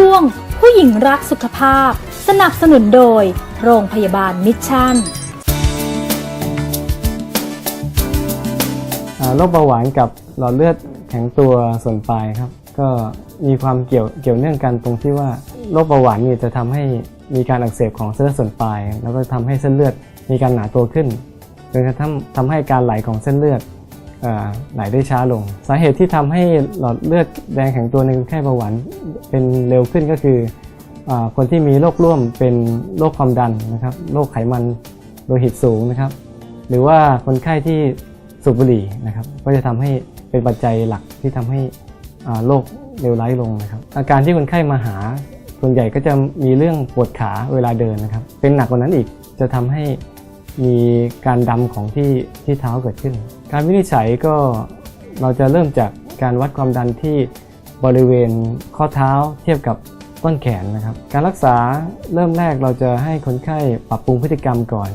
ช่วง ผู้หญิงรักสุขภาพ สนับสนุนโดย โรงพยาบาลมิชชั่นโรคเบาหวานกับหลอดเลือดแข็งตัวส่วนปลายครับ ก็มีความเกี่ยวเกี่ยวเนื่องกันตรงที่ว่าโรคเบาหวานนี่จะทำให้มีการอักเสบของเส้นเลือดส่วนปลาย แล้วก็ทำให้เส้นเลือดมีการหนาตัวขึ้นจนกระทั่งทำให้การไหลของเส้นเลือด ไหลได้ช้าลง สาเหตุที่ทำให้หลอดเลือดแดงแข็งตัวในคนไข้เบาหวานเป็นเร็วขึ้นก็คืออคนที่มีโรคร่วมเป็นโรคความดันนะครับโรคไขมันโลหิตสูงนะครับ หรือว่าคนไข้ที่สูบบุหรี่นะครับก็จะทำให้เป็นปัจจัยหลักที่ทำให้โรคเลวร้ายลงนะครับ อาการที่คนไข้มาหาส่วนใหญ่ก็จะมีเรื่องปวดขาเวลาเดินนะครับ เป็นหนักกว่านั้นอีกจะทำให้มีการดำของที่ที่เท้าเกิดขึ้น การวินิจฉัยก็เราจะเริ่มจากการวัดความดันที่บริเวณข้อเท้าเทียบกับต้นแขนนะครับ การรักษาเริ่มแรกเราจะให้คนไข้ปรับปรุงพฤติกรรมก่อน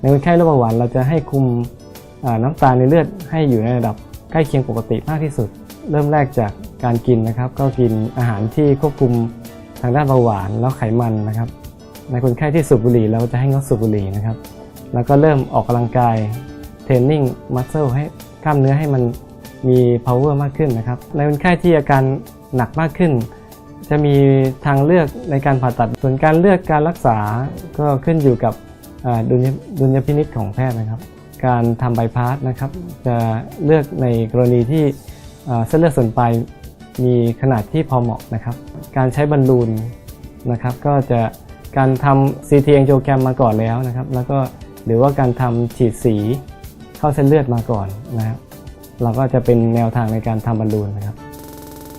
ในคนไข้โรคเบาหวานเราจะให้คุมน้ำตาลในเลือดให้อยู่ในระดับใกล้เคียงปกติมากที่สุด เริ่มแรกจากการกินนะครับ ก็กินอาหารที่ควบคุมทางด้านเบาหวานแล้วไขมันนะครับ ในคนไข้ที่สูบบุหรี่เราจะให้งดสูบบุหรี่นะครับ แล้วก็เริ่มออกกำลังกาย เทรนนิ่งมัสเซลให้กล้ามเนื้อให้มันมี power มากขึ้นนะครับ ในคนไข้ที่อาการหนักมากขึ้น จะมีทางเลือกในการผ่าตัด ส่วนการเลือกการรักษาก็ขึ้นอยู่กับดุลยพินิจของแพทย์นะครับ การทำบายพาสนะครับ จะเลือกในกรณีที่เส้นเลือดส่วนปลายมีขนาดที่พอเหมาะนะครับ การใช้บอลลูนนะครับ ก็จะการทำ CT angiogram มาก่อนแล้วนะครับ แล้วก็หรือว่าการทำฉีดสี เข้าเส้นเลือดมาก่อนนะครับเราก็จะเป็นแนวทางในการทำบอลลูนนะครับ